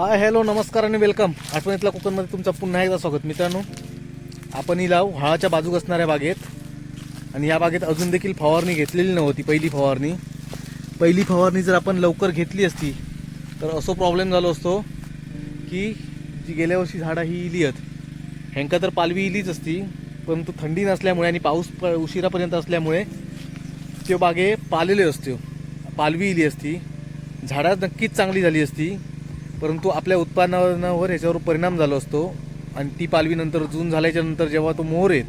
Hi hello नमस्कार आणि welcome आठवणीतल्या कोकणमध्ये तुमचं पुन्हा एकदा स्वागत. मित्रांनो आपण ही लाव हळाच्या बाजूक असणाऱ्या बागेत आणि या बागेत अजून देखील फवारणी घेतलेली नव्हती पहिली फवारणी. पहिली फवारणी जर आपण लवकर घेतली असती तर असो प्रॉब्लेम झालो असतो की जी गेल्या वर्षी झाडं ही इली आहेत ह्यांका तर पालवी इलीच असती परंतु थंडी नसल्यामुळे आणि पाऊस प उशिरापर्यंत असल्यामुळे ते बागे पालेले असते पालवी इली असती. झाडं नक्कीच चांगली झाली असती. परंतु आपल्या उत्पादनावर ह्याच्यावर परिणाम झाला असतो आणि ती पालवीनंतर जून झाल्याच्यानंतर जेव्हा तो मोहर येत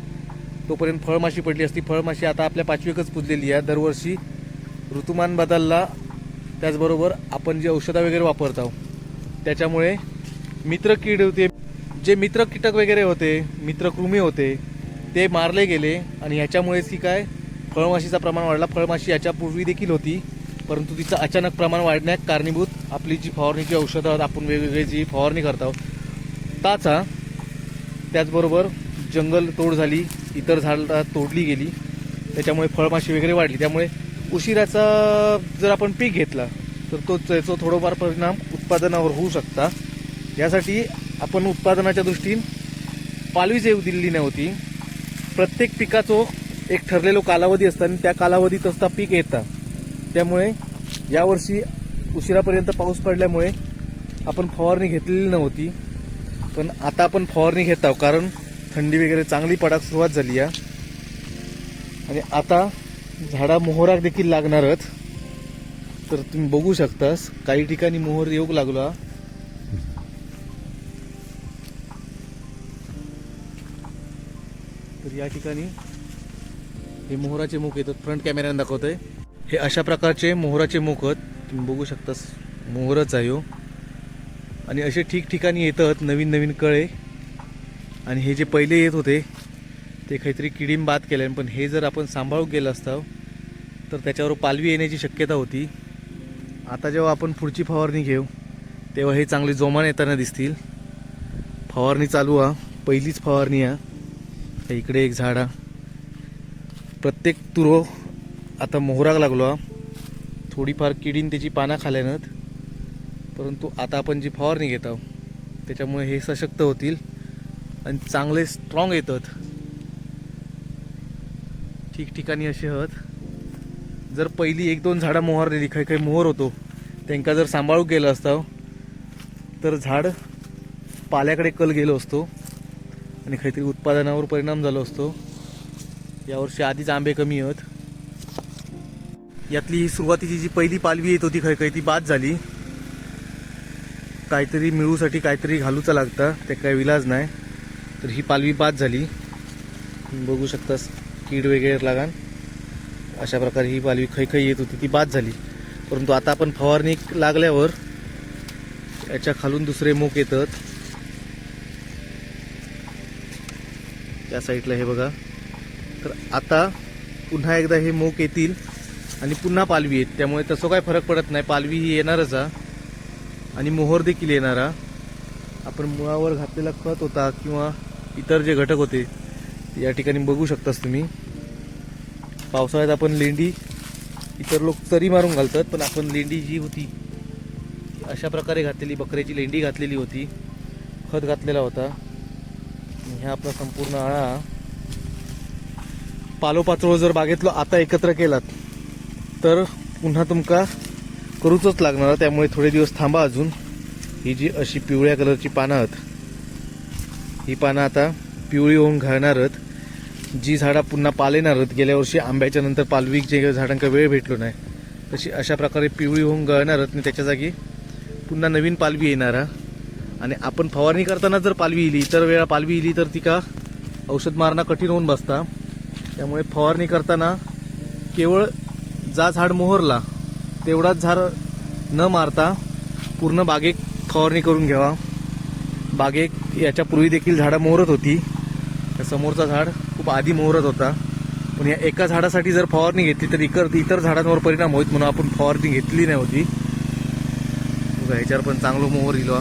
तोपर्यंत फळमाशी पडली असती. फळमाशी आता आपल्या पाचवीकच पुजलेली आहे. दरवर्षी ऋतुमान बदलला. त्याचबरोबर आपण जे औषधं वगैरे वापरतो त्याच्यामुळे मित्र कीड होते जे मित्र कीटक वगैरे होते मित्रकृमी होते ते मारले गेले. आणि ह्याच्यामुळेच की काय फळमाशीचा प्रमाण वाढला. फळमाशी याच्यापूर्वी देखील होती. परंतु तिचं अचानक प्रमाण वाढण्यात कारणीभूत आपली जी फवारणीची औषधं आहेत आपण वेगवेगळी जी फवारणी करत आहोत ताचा त्याचबरोबर जंगल तोड झाली इतर झाडं तोडली गेली त्याच्यामुळे फळमाशी वगैरे वाढली. त्यामुळे उशिराचा जर आपण पीक घेतला तर तो त्याचा थोडंफार परिणाम उत्पादनावर होऊ शकता. यासाठी आपण उत्पादनाच्या दृष्टीने पालवीच येऊ दिलेली नव्हती. प्रत्येक पिकाचो एक ठरलेलो कालावधी असता आणि त्या कालावधीत असता पीक येतं. त्यामुळे यावर्षी उशिरापर्यंत पाऊस पडल्यामुळे आपण फवारणी घेतलेली नव्हती. पण आता आपण फवारणी घेत आहोत कारण थंडी वगैरे चांगली पडायला सुरुवात झाली आहे. आणि आता झाडा मोहराक देखील लागणारच तर तुम्ही बघू शकतास काही ठिकाणी मोहर येऊ लागला. तर या ठिकाणी हे मोहराचे मुख येतात फ्रंट कॅमेऱ्याने आहे हे अशा प्रकारचे मोहराचे मोकत तुम्ही बघू शकतास मोहरच आहे हो. आणि असे ठिकठिकाणी येतात नवीन नवीन कळे. आणि हे जे पहिले येत होते ते काहीतरी किडीम बाद केले. पण हे जर आपण सांभाळून गेलं असतं तर त्याच्यावर पालवी येण्याची शक्यता होती. आता जेव्हा आपण पुढची फवारणी घेऊ तेव्हा हे चांगले जोमान येताना दिसतील. फवारणी चालू हा पहिलीच फवारणी आ इकडे एक झाड आ प्रत्येक तुरो आता मोहराक लागलो हा. थोडीफार किडीन त्याची पानं खाल्यानंत. परंतु आता आपण जी फवारणी घेत आहोत त्याच्यामुळे हे सशक्त होतील आणि चांगले स्ट्रॉंग येतात. ठिकठिकाणी असे आहेत जर पहिली एक दोन झाडं मोहरलेली काही काही मोहर होतो त्यांका जर सांभाळू गेलं असतं तर झाड पाल्याकडे कल गेलो असतो आणि काहीतरी उत्पादनावर परिणाम झालो असतो. यावर्षी आधीच आंबे कमी आहेत यातली ही सुरुवातीची जी पहिली पालवी येत होती खय काही ती बाद झाली. काहीतरी मिळूसाठी काहीतरी घालूचं लागतं ते काही विलाज नाही. तर ही पालवी बाद झाली. बघू शकतास कीड वगैरे लागान अशा प्रकारे ही पालवी खै खै येत होती ती बाद झाली. परंतु आता आपण फवारणी लागल्यावर याच्या खालून दुसरे मूग येतात. त्या साईडला हे बघा. तर आता पुन्हा एकदा हे मूग येतील. आणि पुन्हा पालवी येत त्यामुळे तसं काय फरक पडत नाही. पालवी ही येणारच हा. आणि मोहर देखील येणारा आपण मुळावर घातलेला खत होता किंवा इतर जे घटक होते या ठिकाणी बघू शकतास तुम्ही. पावसाळ्यात आपण लेंडी इतर लोक तरी मारून घालतात पण आपण लेंडी जी होती अशा प्रकारे घातलेली बकऱ्याची लेंडी घातलेली होती खत घातलेला होता. आणि ह्या आपला संपूर्ण आळा पालोपाचोळ जर बागेतलो आता एकत्र केलात तर पुन्हा तुमका करूचच लागणार त्यामुळे थोडे दिवस थांबा अजून. ही जी अशी पिवळ्या कलरची पानं आहेत ही पानं आता पिवळी होऊन घालणारत जी झाडं पुन्हा पालेणारत गेल्या वर्षी आंब्याच्या नंतर पालवी जे झाडांका वेळ भेटलो नाही. तशी अशा प्रकारे पिवळी होऊन गळणारत आणि त्याच्या जागी पुन्हा नवीन पालवी येणार आणि आपण फवारणी करताना जर पालवी इली इतर वेळा पालवी इली तर तिका औषध मारणं कठीण होऊन बसता. त्यामुळे फवारणी करताना केवळ जा झाड मोहरला तेवढाच झाड न मारता पूर्ण बागेक फवारणी करून घ्यावा. बागेक याच्यापूर्वी देखील झाडं मोहरत होती. त्या समोरचा झाड खूप आधी मोहरत होता. पण या एका झाडासाठी जर फवारणी घेतली तर इतर इतर झाडांवर परिणाम होईल म्हणून आपण फवारणी घेतली नाही होती. ह्याच्यावर पण चांगलं मोहर इलो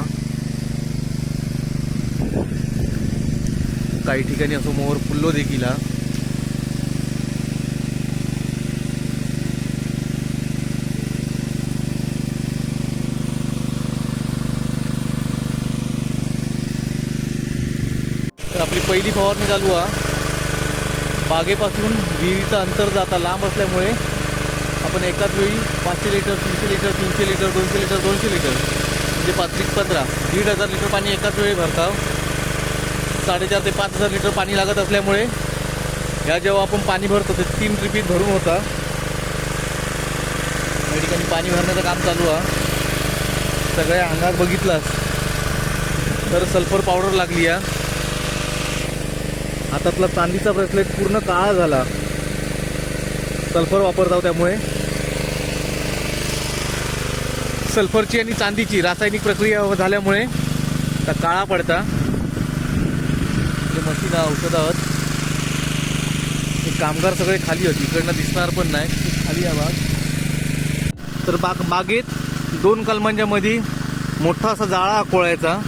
काही ठिकाणी असं मोहर फुल्लो देखील. आपली पहिली फवारणी चालू आहे बागेपासून विहिरीचं अंतर जाता लांब असल्यामुळे आपण एकाच वेळी पाचशे लिटर तीनशे लिटर तीनशे लिटर दोनशे लिटर दोनशे लिटर म्हणजे पाच पंधरा दीड हजार लिटर पाणी एकाच वेळी भरताव साडेचार ते पाच हजार लिटर पाणी लागत असल्यामुळे ह्या जेव्हा आपण पाणी भरतो ते तीन ट्रिपीत भरून होता. या ठिकाणी पाणी भरण्याचं काम चालू आहे सगळ्या अंगात बघितलास तर सल्फर पावडर लागली आहे हातातला चांदीचा ब्रेसलेट पूर्ण काळा झाला. सल्फर वापरतात त्यामुळे. सल्फरची आणि चांदीची रासायनिक प्रक्रिया झाल्यामुळे त्या काळा पडता. जे मशीन औषध आहोत. हे कामगार सगळे खाली होते इकडनं दिसणार पण नाही. खाली या तर बाग बागेत दोन कलमांच्या मध्ये मोठा असा जाळा कोळायचा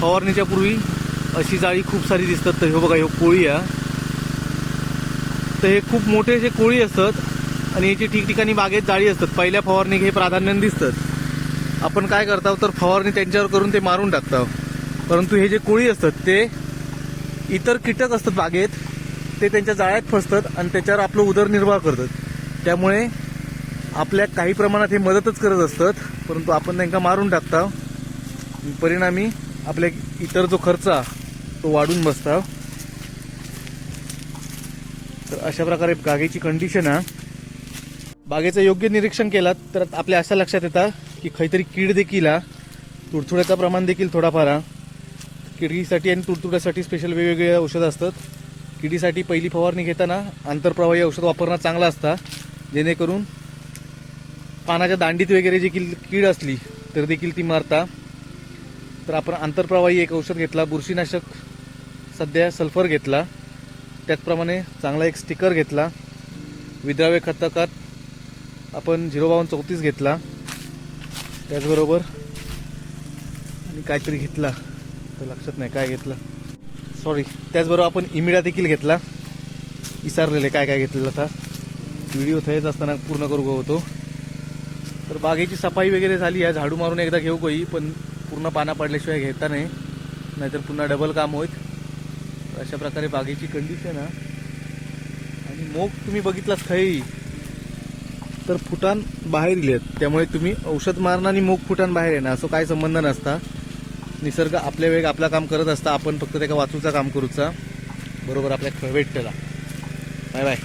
फवारणीच्या पूर्वी अशी जाळी खूप सारी दिसतात. तर हे बघा हे कोळी आहे. तर हे खूप मोठे असे कोळी असतात आणि याची ठिकठिकाणी बागेत जाळी असतात. पहिल्या फवारणी हे प्राधान्याने दिसतात. आपण काय करतो तर फवारणी त्यांच्यावर करून ते मारून टाकतो परंतु हे जे कोळी असतात ते इतर कीटक असतात बागेत. ते त्यांच्या जाळ्यात फसतात आणि त्याच्यावर आपलं उदरनिर्वाह करतात. त्यामुळे आपल्या काही प्रमाणात हे मदतच करत असतात. परंतु आपण त्यांना मारून टाकता परिणामी आपल्या इतर जो खर्च आहे, तो वाढून बसता तर अशा प्रकारे बागेची कंडिशन आहे बागेचं योग्य निरीक्षण केलं तर आपल्या असं लक्षात येतं की काहीतरी कीड देखील हा. तुडतुड्याचं प्रमाण देखील थोडाफार आहे किडीसाठी आणि तुडतुड्यासाठी स्पेशल वेगवेगळे औषधं असतात. किडीसाठी पहिली फवारणी घेताना आंतरप्रवाही औषध वापरणं चांगलं असतं जेणेकरून पानाच्या दांडीत वगैरे जी कीड असली तर देखील ती मारता. तर आपण आंतरप्रवाही एक औषध घेतला बुरशीनाशक. सध्या सल्फर घेतला. त्याचप्रमाणे चांगला एक स्टिकर घेतला. विद्राव्य खतकात आपण झिरो बावन्न चौतीस घेतला. त्याचबरोबर आणि काहीतरी घेतला. तर लक्षात नाही काय घेतलं. सॉरी त्याचबरोबर आपण इमिडा देखील घेतला. विसरलेले काय काय घेतलेलं आता. व्हिडिओ थेच असताना पूर्ण करू होतो. तर बागेची सफाई वगैरे झाली. आहे झाडू मारून एकदा घेऊ कोई पण पूर्ण पाना पडल्याशिवाय घेता नाही. नाहीतर पुन्हा डबल काम होईल. अशा प्रकारे बागेची कंडिशन आहे. आणि मोग तुम्ही बघितलात खरी तर फुटान बाहेर इलेत त्यामुळे तुम्ही औषध मारणं आणि मोग फुटान बाहेर येणं असं काय संबंध नसता. निसर्ग आपल्या वेग आपला काम करत असता. आपण फक्त त्याका वाचूचा काम करूचा. बरोबर आपल्या भेटतेला बाय बाय.